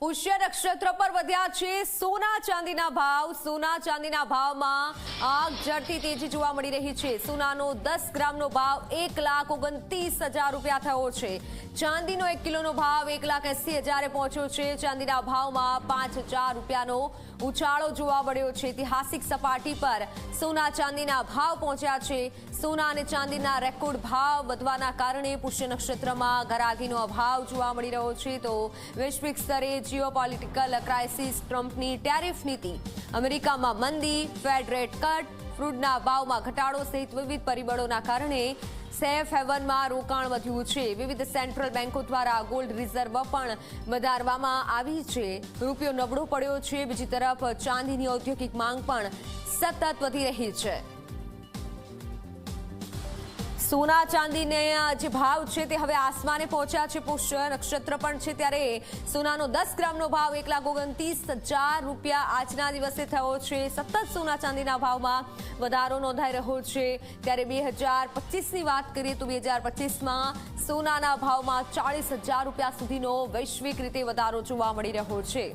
પુષ્ય નક્ષત્ર પર વધ્યા છે. સોના ચાંદીના ભાવ, સોના ચાંદીના ભાવમાં આગ ઝડપી તેજી જોવા મળી રહી છે. સોનાનો દસ ગ્રામનો ભાવ એક લાખ ઓગણત્રીસ હજાર રૂપિયા થયો છે. ચાંદીનો એક કિલોનો ભાવ એક લાખ એસી હજારે પહોંચ્યો છે. ચાંદીના ભાવમાં પાંચ હજાર રૂપિયાનો ઉછાળો જોવા મળ્યો છે. ઐતિહાસિક સપાટી પર સોના ચાંદીના ભાવ પહોંચ્યા છે. સોના અને ચાંદીના રેકોર્ડ ભાવ વધવાના કારણે પુષ્ય નક્ષત્રમાં ઘરાગીનો અભાવ જોવા મળી રહ્યો છે. તો વૈશ્વિક સ્તરે જીઓપોલિટિકલ ક્રાઇસિસ ટ્રમ્પની ટેરિફ નીતિ. અમેરિકામાં મંદી ફેડ રેટ કટ ફ્રૂડના ભાવમાં ઘટાડો સહિત વિવિધ પરિબળોના કારણે સેફ હેવનમાં રોકાણ વધ્યું છે. વિવિધ સેન્ટ્રલ બેન્કો દ્વારા ગોલ્ડ રિઝર્વ પણ વધારવામાં આવી છે. રૂપિયો નબળો પડ્યો છે. બીજી તરફ ચાંદીની ઔદ્યોગિક માંગ પણ સતત વધી રહી છે. સોના ચાંદીને જે ભાવ છે તે હવે આસમાને પહોંચ્યા છે. પુષ્ય નક્ષત્ર પણ છે ત્યારે સોનાનો દસ ગ્રામનો ભાવ એક લાખ ઓગણત્રીસ હજાર રૂપિયા આજના દિવસે થયો છે. સતત સોના ચાંદીના ભાવમાં વધારો નોંધાઈ રહ્યો છે. ત્યારે બે હજાર પચીસની વાત કરીએ તો બે હજાર પચીસમાં સોનાના ભાવમાં ચાળીસ હજાર રૂપિયા સુધીનો વૈશ્વિક રીતે વધારો જોવા મળી રહ્યો છે.